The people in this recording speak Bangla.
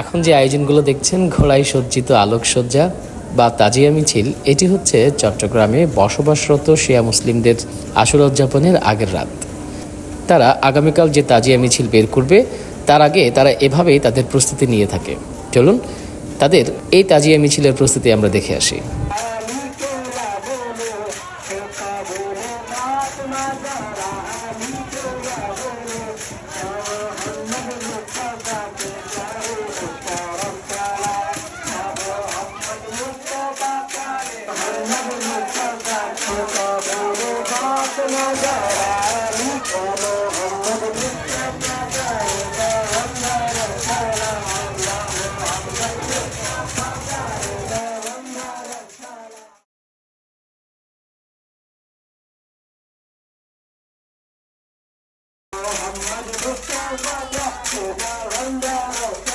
এখন যে আয়োজনগুলো দেখছেন, ঘোড়ায় সজ্জিত আলোকসজ্জা বা তাজিয়া মিছিল, এটি হচ্ছে চট্টগ্রামে বসবাসরত শিয়া মুসলিমদের আসর উদযাপনের আগের রাত। তারা আগামীকাল যে তাজিয়া মিছিল বের করবে, তার আগে তারা এভাবেই তাদের প্রস্তুতি নিয়ে থাকে। চলুন, তাদের এই তাজিয়া মিছিলের প্রস্তুতি আমরা দেখে আসি। I'm not a good guy, I'm not a good guy, I'm not a good guy.